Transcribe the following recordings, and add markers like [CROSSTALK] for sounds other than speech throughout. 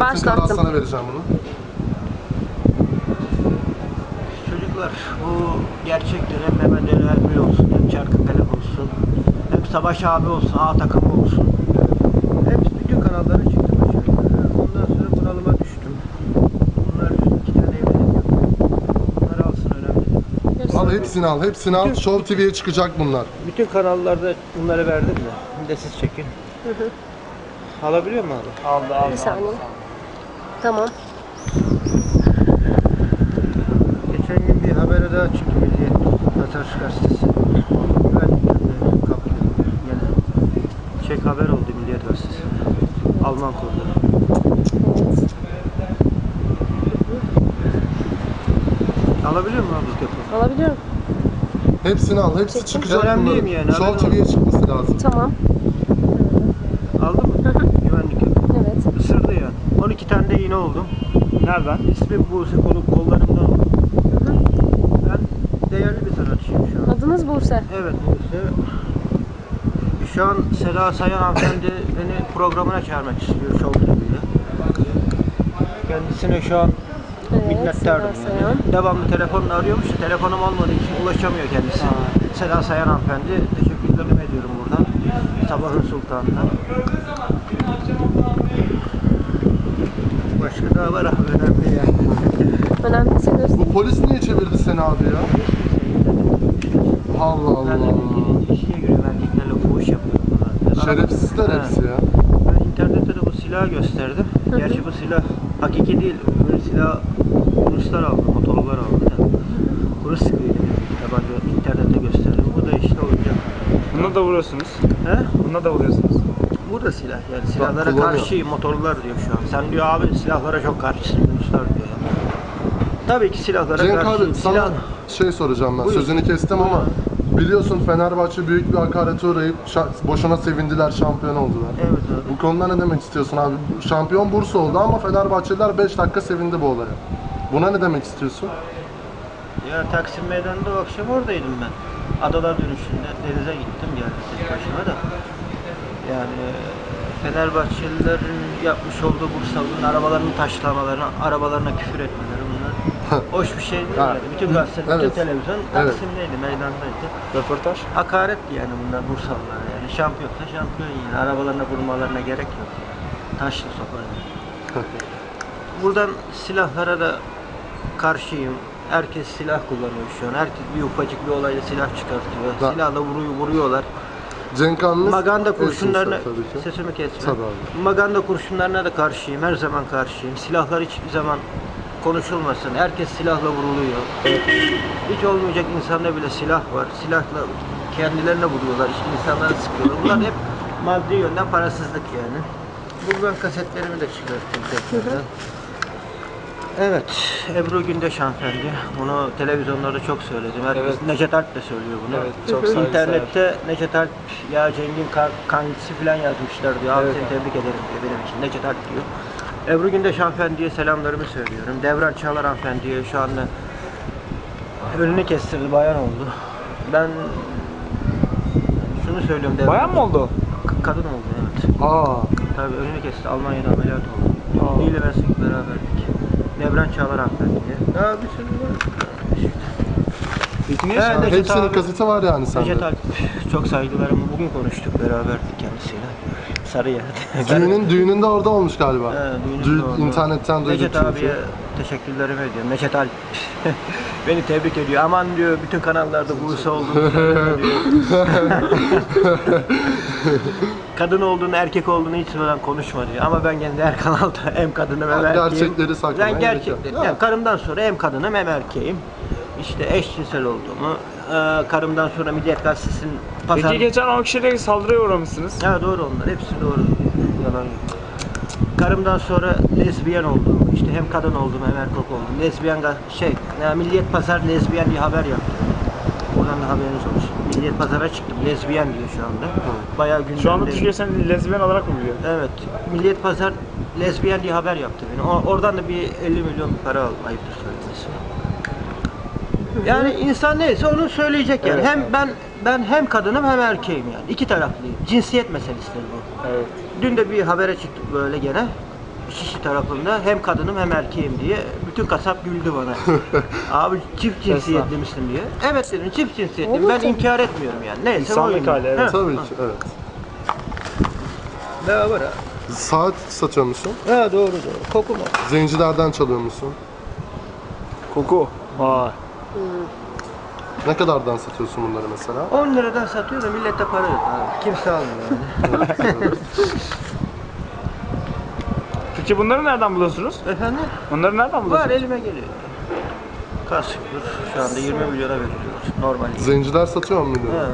Başlattım. sana vereceğim bunu. Çocuklar bu gerçektir. Hem Mehmet Ali Erbil olsun, hem Çarkıkale olsun, hem Savaş abi olsun, A takımı olsun. Hepsi bütün kanallara çıktım. Ondan sonra bunalıma düştüm. Bunlar iki tane evlilik yapıyor. Bunları alsın önemli. Al hepsini al, hepsini al. Show TV'ye çıkacak bunlar. Bütün kanallarda bunları verdim de. Bir de siz çekin. Alabiliyor mu abi? Aldı aldı. Bir saniye. Tamam. Geçen gün bir habere daha çıktı Milliyet Atatürk Gazetesi. Güvenlikten kaptı. Yine. Çek haber oldu Milliyet Gazetesi. Alman kurdu. Alabiliyor mu abi köpüğü? Alabiliyorum. Hepsini al, hepsi çıkacak Önemliyim bunların. yani, Show haberin TV'ye çıkması lazım. Tamam. Aldın mı? Güvenlik köpüğü. Evet. Isırdı yani. 12 tane de iğne oldum. Nereden? İsmi Buse kolu kollarımdan oldu. Ben değerli bir sanatçıyım şu an. Adınız Buse. Evet Buse. Şu an Seda Sayan hanımefendi beni programına çağırmak istiyor Show TV'ye. Kendisine şu an Evet. minnettardım Seda yani. Sayan. Devamlı telefonla arıyormuş. da Telefonum olmadığı için ulaşamıyor kendisi. Seda Sayan hanımefendi. Teşekkürlerimi ediyorum buradan. Sabahın Sultanı'na. Başka daha var abi önemli yani. Önemliyse göster. Bu polis niye çevirdi seni abi ya? Allah Allah. fuhuş yapıyorum. Şerefsizler Ha. hepsi ya. Ben internette de bu silahı gösterdim. Gerçi bu silah hakiki değil. Böyle silah Ruslar aldı, motorlar aldı. da. Kuru sıkıydı. Tabanca internette gösterdim. Bu da işte oyuncak. Buna da vuruyorsunuz. He? Buna da vuruyorsunuz. Bu da silah. Yani silahlara kullanıyor. karşıyım. Motorlar diyor şu an. Sen diyor abi silahlara çok karşısın. Ruslar diyor. Tabii ki silahlara Cenk karşıyım. abi sana Silah... şey soracağım ben. Buyur. Sözünü kestim ama biliyorsun Fenerbahçe büyük bir hakarete uğrayıp boşuna sevindiler, şampiyon oldular. Evet abi. Bu konuda ne demek istiyorsun abi? Şampiyon Bursa oldu ama Fenerbahçeliler 5 dakika sevindi bu olaya. Buna ne demek istiyorsun? Ya Taksim Meydanı'nda o akşam oradaydım ben. Adalar dönüşünde denize gittim geldim tek başıma da. Yani Fenerbahçelilerin yapmış olduğu Bursalı'nın arabalarını taşlamaları, arabalarına küfür etmeleri bunlar hoş bir şey değil Ha, yani. Bütün gazete, bütün evet. televizyon Evet. Taksim'deydi, meydandaydı. Röportaj. Hakaretti yani bunlar Bursalılara yani. Şampiyonsa şampiyon yani. Arabalarına vurmalarına gerek yok. Taşlı sokarlar. Buradan silahlara da karşıyım. Herkes silah kullanıyor şu an. Herkes bir ufacık bir olayla silah çıkartıyor. Da- Silahla vuruyor, vuruyorlar. Cenk Anlı Maganda kurşunlarına tabii ki. sesimi kesme. Tabii abi. Maganda kurşunlarına da karşıyım. Her zaman karşıyım. Silahlar hiçbir zaman konuşulmasın. Herkes silahla vuruluyor. Hiç olmayacak insanda bile silah var. Silahla kendilerine vuruyorlar. işte insanları sıkıyorlar. Bunlar hep maddi yönden parasızlık yani. Buradan kasetlerimi de çıkarttım tekrardan. Evet, Ebru Gündeş hanımefendi. Bunu televizyonlarda çok söyledim. Herkes, Evet. Necdet Alp de söylüyor bunu. Evet, çok saygısever. İnternette Necdet Alp ya Cengin kan- kankisi falan yazmışlar diyor. Abi Evet. seni tebrik ederim diyor benim için. Necdet Alp diyor. Ebru Gündeş hanımefendiye selamlarımı söylüyorum. Devran Çağlar hanımefendiye şu anda önünü kestirdi, bayan oldu. Ben şunu söylüyorum Devran. Bayan mı oldu? K- kadın oldu evet. Aa, Tabii önünü kesti. Almanya'da ameliyat oldu. Aa. Nile Meslek beraberdik. Devran Çağlar hanımefendiye. Ya bir sürü var. Yaşında. Necdet hepsinin abi- kaseti var yani sende. Necdet Alp çok saygılarımı bugün konuştuk beraberdik kendisiyle. Sarıyer'de. [LAUGHS] Düğünün, düğünün de orada olmuş galiba. He, düğünün Dü- orada. internetten duyduk Necdet çünkü. abiye teşekkürlerimi ediyorum. Necdet Alp [LAUGHS] beni tebrik ediyor. Aman diyor bütün kanallarda Buse olduğunu diyor. [LAUGHS] Kadın olduğunu, erkek olduğunu hiç söylemeden konuşma diyor. Ama ben gene de her kanalda [LAUGHS] hem kadınım hem erkeğim. gerçekleri saklamaya Ben gerçekleri. Yani karımdan sonra hem kadınım hem erkeğim. İşte eşcinsel olduğumu, e, karımdan sonra Milliyet Gazetesi'nin pazar... Peki geçen 10 kişiyle saldırıya uğramışsınız. Ya doğru onlar. Hepsi doğru. Yalan yok. Karımdan sonra lezbiyen oldum. İşte hem kadın oldum hem erkek oldum. Lezbiyen şey, ya Milliyet Pazar lezbiyen diye haber yaptı. Oradan da haberiniz olsun. Milliyet Pazar'a çıktım. Lezbiyen diyor şu anda. Bayağı gündemde. Şu anda Türkiye seni lezbiyen olarak mı biliyor? Evet. Milliyet Pazar lezbiyen diye haber yaptı beni. O- oradan da bir 50 milyon para aldım. Ayıptır söylemesi. Yani insan neyse onu söyleyecek yani. Evet, hem ben ben hem kadınım hem erkeğim yani. İki taraflıyım. Cinsiyet meselesidir bu. Evet. Dün de bir habere çıktık böyle gene. Şişli tarafında hem kadınım hem erkeğim diye bütün kasap güldü bana. [LAUGHS] Abi çift cinsiyetli misin diye. Evet dedim çift cinsiyetliyim. Olur Ben tabii. inkar etmiyorum yani. Neyse İnsanlık oyun. hali, evet. Ha, Tabii ki evet. Ne var ha? Saat satıyor musun? Ha doğru doğru. Koku mu? Zencilerden çalıyor musun? Koku. Vay. Ne kadardan satıyorsun bunları mesela? 10 liradan satıyorum millete para yok abi. Kimse almıyor yani. [LAUGHS] Peki bunları nereden buluyorsunuz? Efendim? Onları nereden Var buluyorsunuz? elime geliyor. Kasıktır. Şu anda 20 milyona veriyoruz. Normal. Zenciler satıyor mu Ha. biliyorum.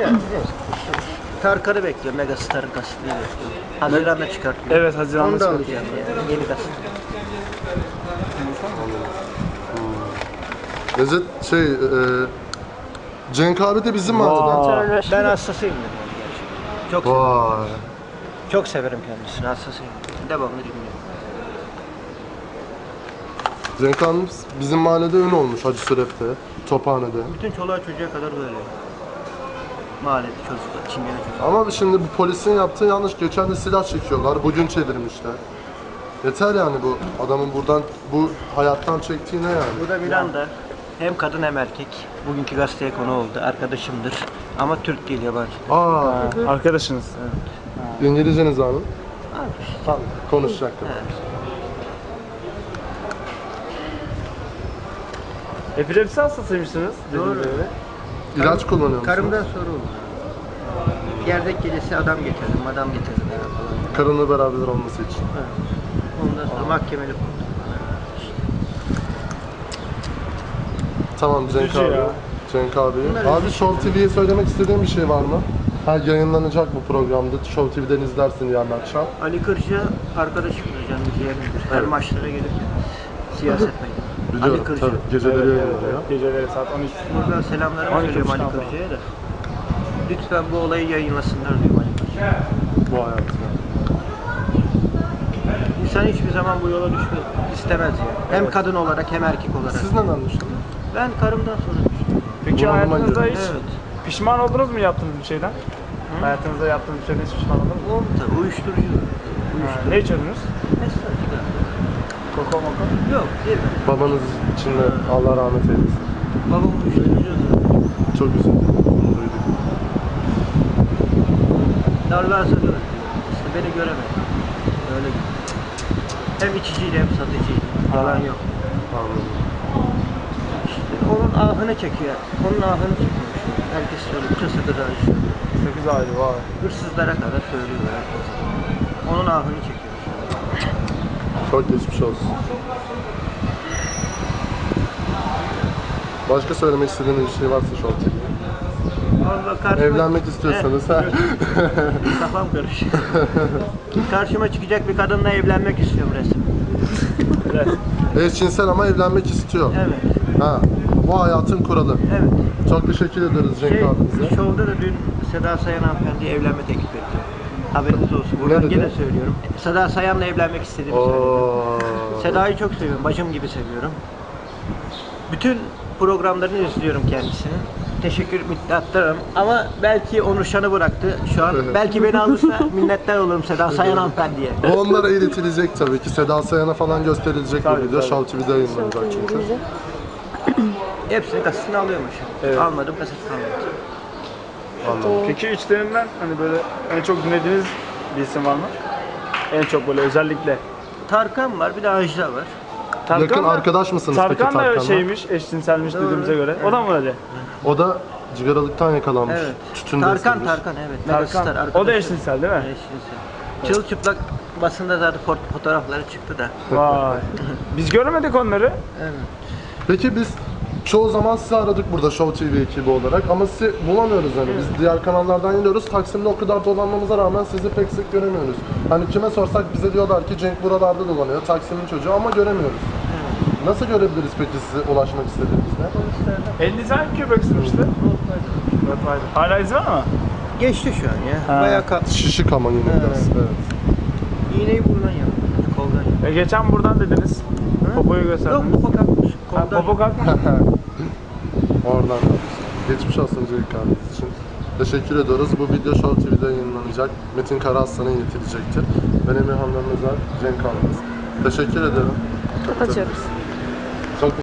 Ya, neyse. Tarkan'ı bekliyorum. Megastar'ın kasıtını bekliyorum. Haziran'da çıkartıyor. Evet Haziran'da Onu da çıkartıyor. alacağım yani. Yeni kasıt. Necdet şey e, Cenk abi de bizim Vay. mahalleden. Ben hastasıyım dedim onu gerçekten. Çok severim. Vay. Çok severim kendisini. Hastasıyım. Devamlı dinliyorum. Cenk abi bizim mahallede ün olmuş Hacı Süref'te, Tophane'de. Bütün çoluğa çocuğa kadar böyle. Mahallede çocuklar, çingene çocuklar. Ama şimdi bu polisin yaptığı yanlış. Geçen de silah çekiyorlar, bugün çevirmişler. Yeter yani bu adamın buradan, bu hayattan çektiği ne yani? Bu da Miranda. Hem kadın hem erkek. Bugünkü gazeteye konu oldu. Arkadaşımdır. Ama Türk değil yabancı. Aa, arkadaşınız. İngilizceniz abi. Abi, Tamam, konuşacaktım. Evet. Epilepsi hastasıymışsınız. Doğru. İlaç kullanıyor musunuz? Karımdan sonra oldu. Gecesi adam getirdim, adam getirdim falan. Karınla beraber olması için. Evet. Ondan sonra mahkemelik oldu. Tamam Cenk abi. ya. Cenk abi. Abi Show TV'ye söylemek istediğin bir şey var mı? Ha yayınlanacak bu programda. Show TV'den izlersin yarın akşam. Ali Kırcı arkadaşımdır, canım ciğerimdir. Her Evet. maçlara gelip siyaset. Biliyorum Ali Kırcı. tabii. Geceleri Evet, yayınlanıyor. evet, Geceleri saat 12. Buradan selamlarımı 12 söylüyorum Ali. Kırcı'ya da. Lütfen bu olayı yayınlasınlar diyorum Ali Kırcı'ya. Bu hayatına. İnsan hiçbir zaman bu yola düşmek istemez yani. Hem kadın olarak hem erkek olarak. Siz neden düşündünüz? Ben karımdan sonra düştüm. Peki Bunalıma hayatınızda hiç Evet. pişman oldunuz mu yaptığınız bir şeyden? Hayatınızda yaptığınız bir şeyden hiç pişman oldunuz mu? Oldu tabii, uyuşturucu. Ha, ne içiyordunuz? Esrar, sigara. Koko moko? Yok, değil mi? Babanız için de Allah rahmet eylesin. Babam uyuşturucu. Çok üzüldüm. Duyduk. Darbe sarıyor. İşte beni göremedi. Öyle Hem içiciydi hem satıcıydı. Yalan yok. Anladım. Onun ahını çekiyor. Onun ahını çekiyor. Herkes söylüyor. Bütün sakızlar işte. 8 aydı vay. Hırsızlara kadar söylüyor herkes. Onun ahını çekiyor. Çok geçmiş olsun. Başka söylemek istediğiniz bir şey varsa. Vallahi karşıma... Evlenmek istiyorsanız ha. [LAUGHS] Kafam karışık. Karşıma çıkacak bir kadınla evlenmek istiyorum resim. Eşcinsel ama evlenmek istiyor. Evet. Ha. Bu hayatın kuralı. Evet. Çok teşekkür ederiz Cenk Şey, abimize. şovda da dün Seda Sayan hanımefendiye evlenme teklif ettim. Haberiniz olsun. Buradan dedi? gene söylüyorum. Seda Sayan'la evlenmek istediğimi söyledim. Oo. Seda'yı çok seviyorum. Bacım gibi seviyorum. Bütün programlarını izliyorum kendisini. Teşekkür minnettarım. Ama belki Onur Şan'ı bıraktı. Şu an belki beni alırsa minnettar olurum Seda Sayan hanımefendiye. Bu onlara iletilecek tabii ki. Seda Sayan'a falan gösterilecek Tabii, bu video. Show TV'de yayınlanacak çünkü. [CLEARS THROAT] Hepsini kasasını alıyormuş. Evet. Almadım kasasını almadım. Anladım. Peki içlerinden hani böyle en çok dinlediğiniz bir isim var mı? En çok böyle özellikle. Tarkan var, bir de Ajda var. Yakın da- arkadaş mısınız peki Tarkan da Tarkan'la? şeymiş, eşcinselmiş Doğru. dediğimize göre. O da mı öyle? O da cigaralıktan yakalanmış. Evet. Tarkan, ısırmış. Tarkan evet. Megastar Tarkan. O arkadaşım. da eşcinsel değil mi? Eşcinsel. Çılçıplak basında zaten fot- fotoğrafları çıktı da. Vay. [LAUGHS] Biz göremedik onları. Evet. Peki biz çoğu zaman sizi aradık burada Show TV ekibi olarak ama sizi bulamıyoruz hani. Biz diğer kanallardan geliyoruz. Taksim'de o kadar dolanmamıza rağmen sizi pek sık göremiyoruz. Hani kime sorsak bize diyorlar ki Cenk buralarda dolanıyor. Taksim'in çocuğu ama göremiyoruz. Nasıl görebiliriz peki sizi ulaşmak istediğimizde? Elinize hangi köpek? Rottweiler. Hala iz var mı? Geçti şu an ya. Ha. Bayağı kat. Şişik ama yine Evet. biraz. Evet. İğneyi buradan yaptım. Koldan yaptım. E geçen buradan dediniz. Popoyu Yok gösterdiniz. popo kalkmış. Ha, popo kalkmış. Oradan. Geçmiş olsun Cenk abimiz için. Teşekkür ediyoruz. Bu video Show TV'de yayınlanacak. Metin Karaaslan'a iletilecektir. Ben Emirhan Dönmezler, Cenk Almaz. Teşekkür ederim. Kapatıyoruz.